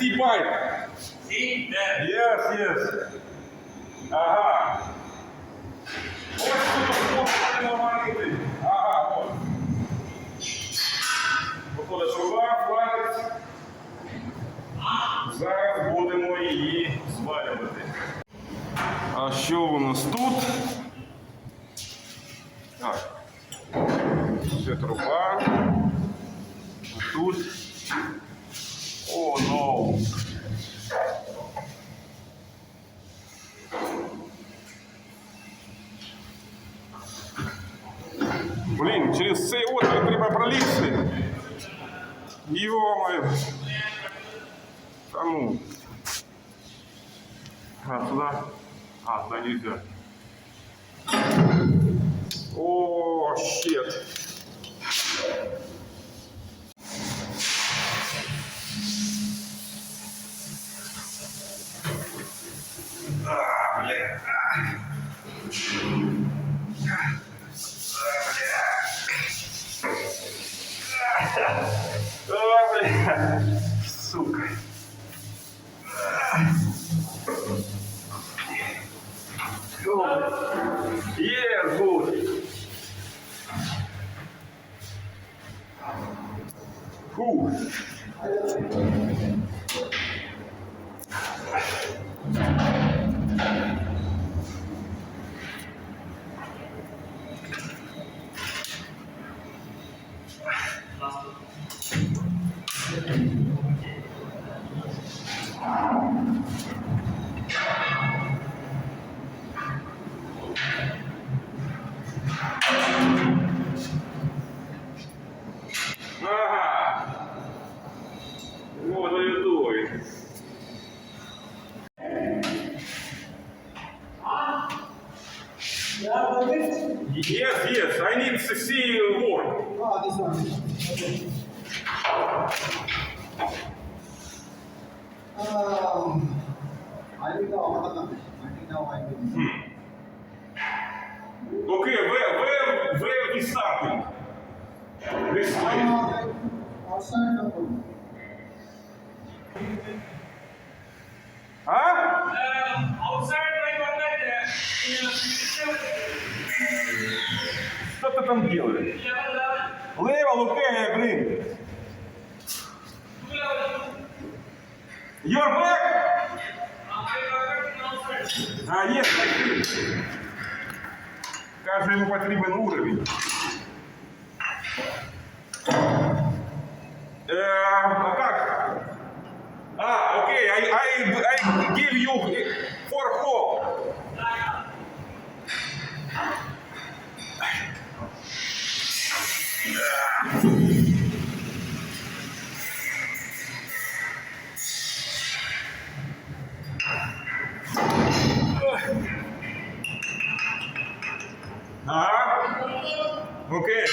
See pipe. See there. Yes, yes. Ага. Ось тут намалити. Ага, от. Виходить труба, фланець. Зараз будемо її звалювати. А що у нас тут? Так. Це труба. Тут. А, туда. А, туда нельзя. who Что ты там делаешь? Level, okay, блин. Two level. Your back? А, see. Каже, йому потрібен уровень. Е, а как? А, окей, I, I, I give you for home. Ага. Окей.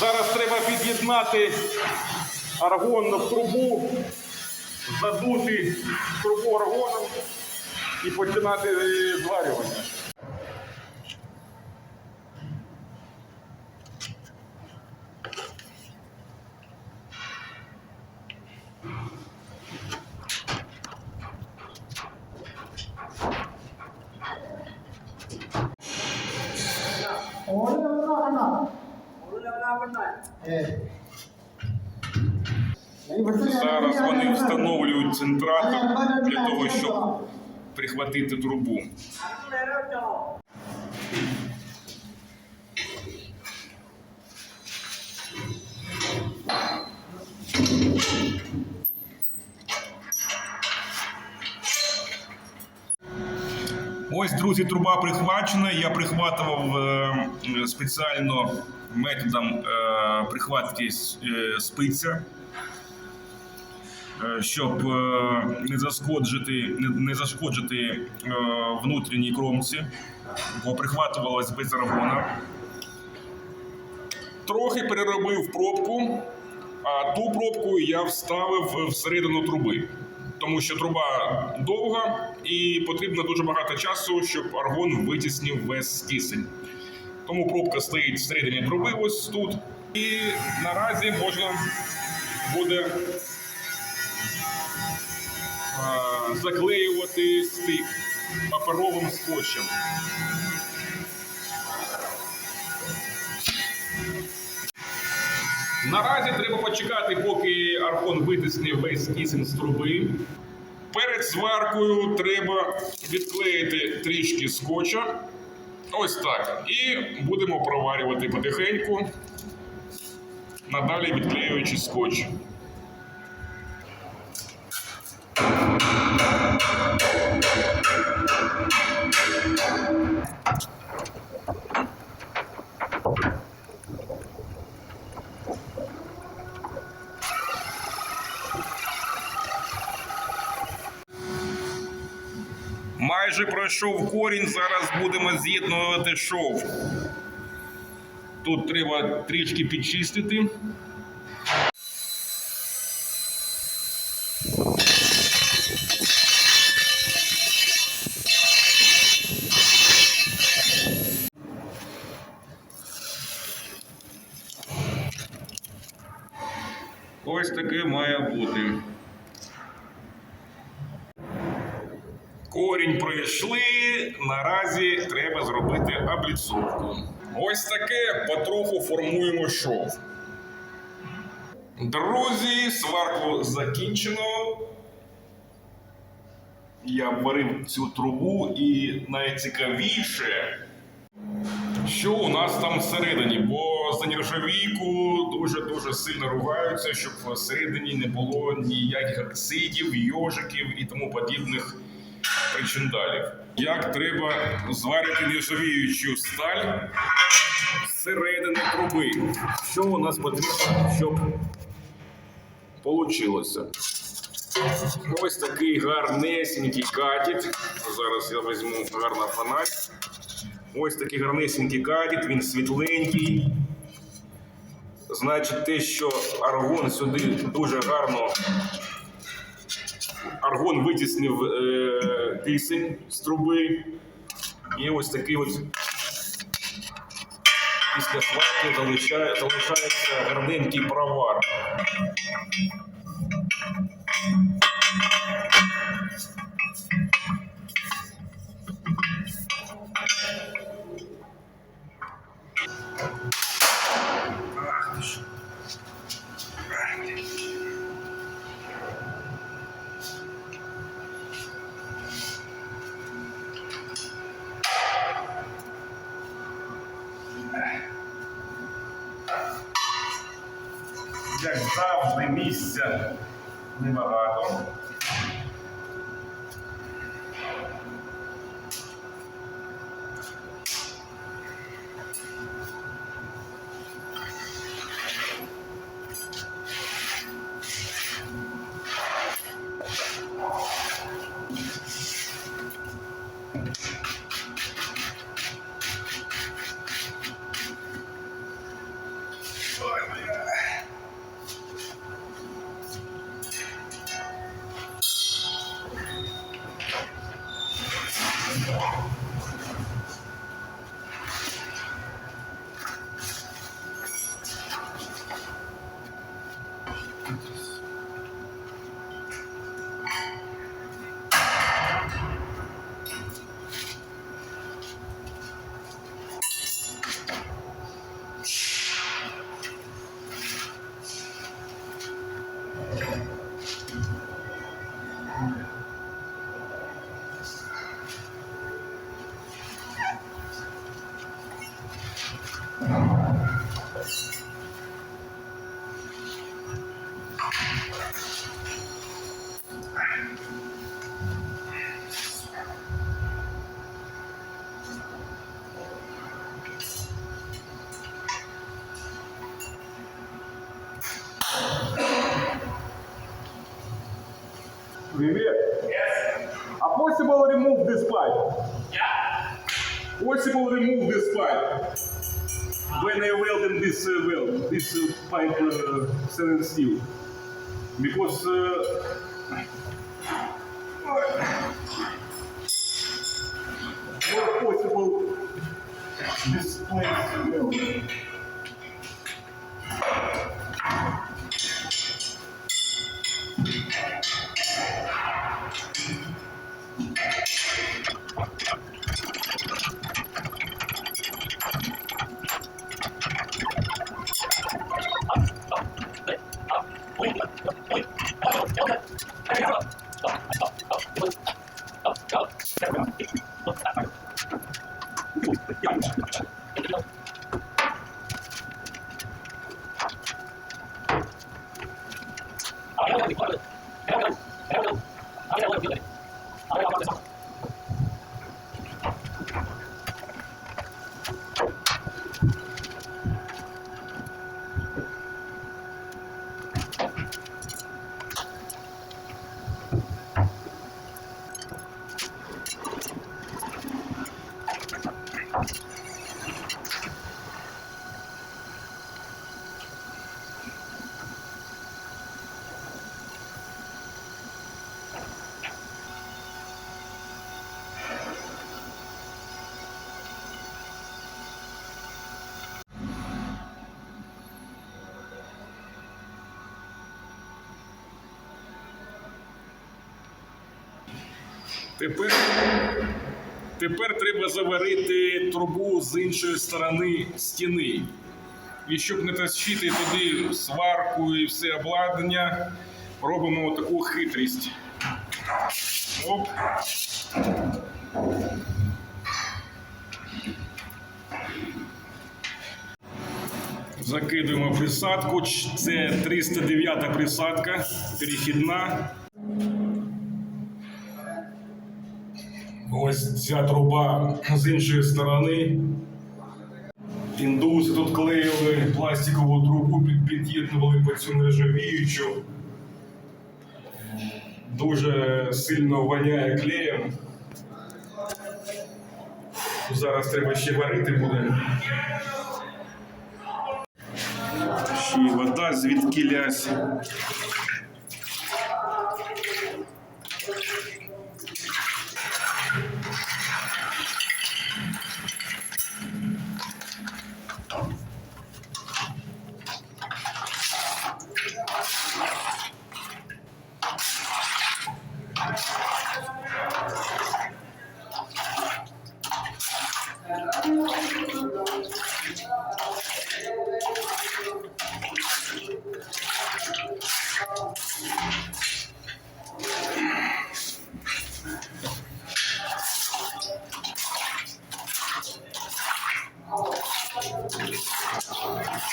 Зараз треба під'єднати аргон в трубу, задути трубу аргоном і починати зварювання. Зараз вони встановлюють центратор для того, щоб прихватити трубу. Ось, друзі, труба прихвачена. Я прихватував е, спеціально методом е, прихватки е, спиця, е, щоб е, не зашкоджити, не, не зашкоджити е, внутрішній кромці, бо прихватувалось без аргона. Трохи переробив пробку, А ту пробку я вставив всередину труби, тому що труба довга і потрібно дуже багато часу, щоб аргон витіснив весь кисень. Тому пробка стоїть всередині труби, ось тут. І наразі можна буде заклеювати стик паперовим скотчем. Наразі треба почекати, поки архон витисне весь кисень з труби. Перед сваркою треба відклеїти трішки скотча. Ось так. І будемо проварювати потихеньку, надалі відклеюючи скотч. Майже пройшов корінь, зараз будемо з'єднувати шов. Тут треба трішки підчистити. Ось таке має бути. Корінь пройшли. Наразі треба зробити обліцовку. Ось таке потроху формуємо шов. Друзі, сварку закінчено. Я варив цю трубу і найцікавіше, що у нас там всередині, бо за нержавійку дуже-дуже сильно ругаються, щоб всередині не було ніяких оксидів, йожиків і тому подібних причиндалів. Як треба зварити нержавіючу сталь зсередини труби? Що у нас потрібно, щоб вийшло? Ось такий гарнесенький катет. Зараз я візьму гарна фонарь. Ось такий гарнесенький катет, він світленький. Значить, те, що аргон сюди дуже гарно аргон витіснив е, кисень з труби. І ось такий ось після сварки залишає, залишається гарненький провар. Як завжди, місця небагато. Привет. Yes. А possible remove this pipe? Yeah. Possible remove this pipe? When I welded this uh, weld, this uh, pipe uh, stainless steel, because uh, not possible this place weld. Okay. тепер треба заварити трубу з іншої сторони стіни. І щоб не тащити туди сварку і все обладнання, робимо таку хитрість. Оп. Закидуємо присадку. Це 309 присадка, перехідна. Ось ця труба з іншої сторони. Індуси тут клеїли пластикову трубу, під'єднували по цю нержавіючу. Дуже сильно воняє клеєм. Зараз треба ще варити буде. Ще й вода звідки лясь.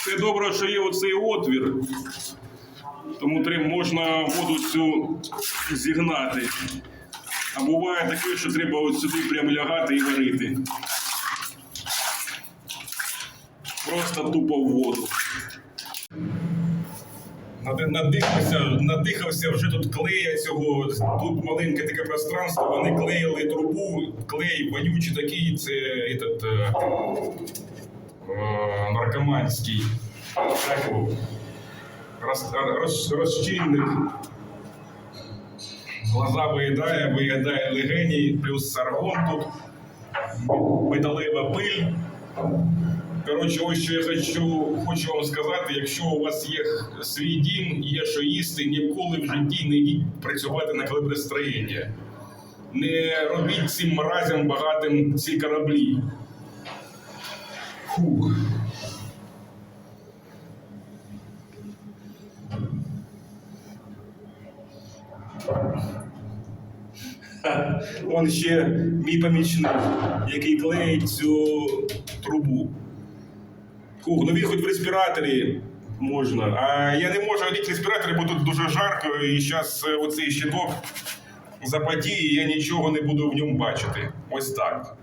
Це добре, що є оцей отвір, тому треба можна воду цю зігнати. А буває таке, що треба от сюди прям лягати і варити. Просто тупо в воду. Надихався, надихався вже тут клея цього. Тут маленьке таке пространство. Вони клеїли трубу, клей вонючий такий, це этот, е, е, наркоманський. Роз, роз, розчинник. Глаза виїдає, виїдає легені, плюс саргон тут, металева пиль. Коротше, ось що я хочу, хочу вам сказати, якщо у вас є свій дім, є що їсти, ніколи в житті не йдіть працювати на калибростроєння. Не робіть цим мразям багатим ці кораблі. Фух. Он ще мій помічник, який клеїть цю трубу. Фух, ну він хоч в респіраторі можна. А я не можу одіти респіратори, бо тут дуже жарко, і зараз оцей щиток запотіє, і я нічого не буду в ньому бачити. Ось так.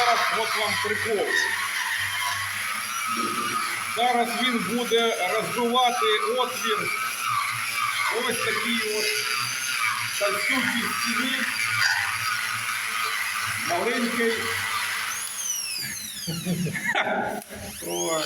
Зараз от вам прикол. Зараз він буде роздувати отвір ось такий от танцюючій стіні. Маленький. Ой.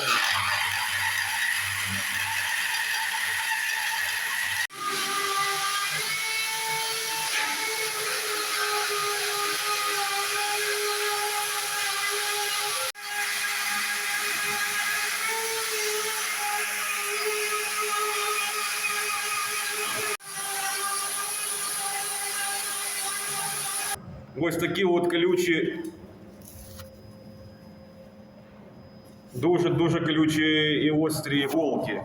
Ось такі от колючі. Дуже-дуже колючі і острі голки.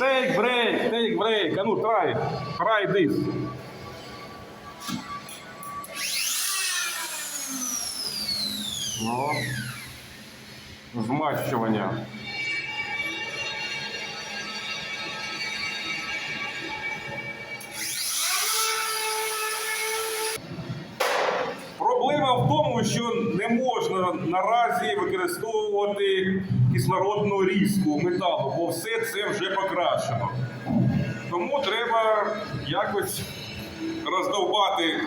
Take break, take break. А ну, try. Try this. Ну. Наразі використовувати кислородну різку металу, бо все це вже покрашено. Тому треба якось роздовбати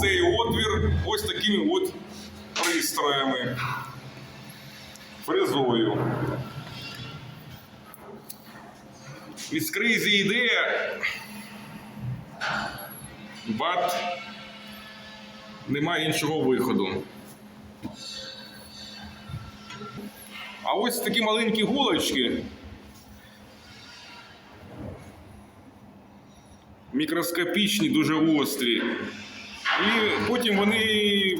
цей отвір ось такими от пристроями. Фрезою. It's crazy idea, but немає іншого виходу. А ось такі маленькі голочки. Мікроскопічні, дуже гострі. І потім вони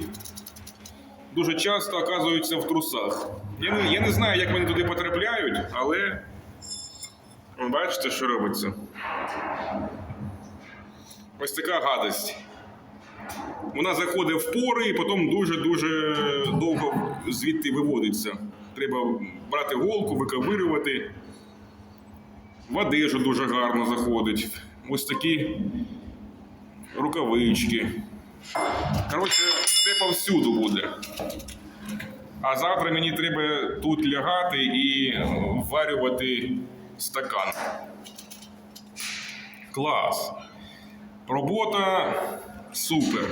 дуже часто оказуються в трусах. Я не, я не знаю, як вони туди потрапляють, але ви бачите, що робиться. Ось така гадость. Вона заходить в пори і потім дуже-дуже довго звідти виводиться. Треба брати голку, виковирювати. В одежу дуже гарно заходить. Ось такі рукавички. Коротше, це повсюду буде. А завтра мені треба тут лягати і варювати стакан. Клас. Робота супер.